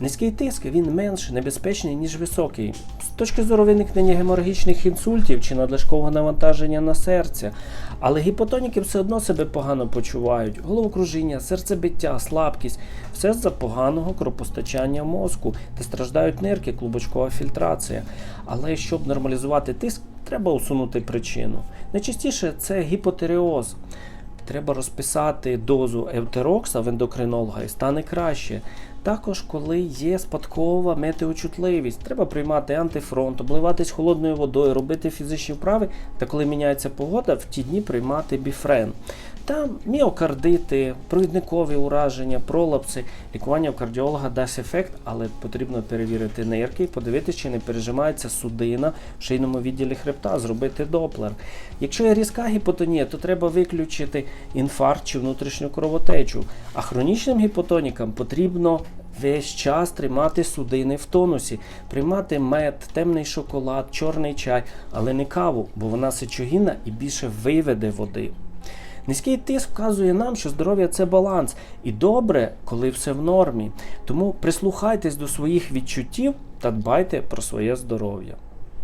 Низький тиск він менш небезпечний, ніж високий. З точки зору виникнення геморагічних інсультів чи надлишкового навантаження на серце. Але гіпотоніки все одно себе погано почувають. Головокружіння, серцебиття, слабкість все з-за поганого кровопостачання мозку, де страждають нирки, клубочкова фільтрація. Але щоб нормалізувати тиск, треба усунути причину. Найчастіше це гіпотереоз. Треба розписати дозу евтерокса в ендокринолога і стане краще. Також, коли є спадкова метеочутливість, треба приймати антифронт, обливатись холодною водою, робити фізичні вправи, та коли міняється погода, в ті дні приймати біфрен. Та міокардити, провідникові ураження, пролапси, лікування у кардіолога дасть ефект, але потрібно перевірити нирки подивитися, чи не пережимається судина в шийному відділі хребта, зробити доплер. Якщо є різка гіпотонія, то треба виключити інфаркт чи внутрішню кровотечу. А хронічним гіпотонікам потрібно весь час тримати судини в тонусі, приймати мед, темний шоколад, чорний чай, але не каву, бо вона сечогінна і більше виведе води. Низький тиск вказує нам, що здоров'я це баланс, і добре, коли все в нормі. Тому прислухайтесь до своїх відчуттів та дбайте про своє здоров'я.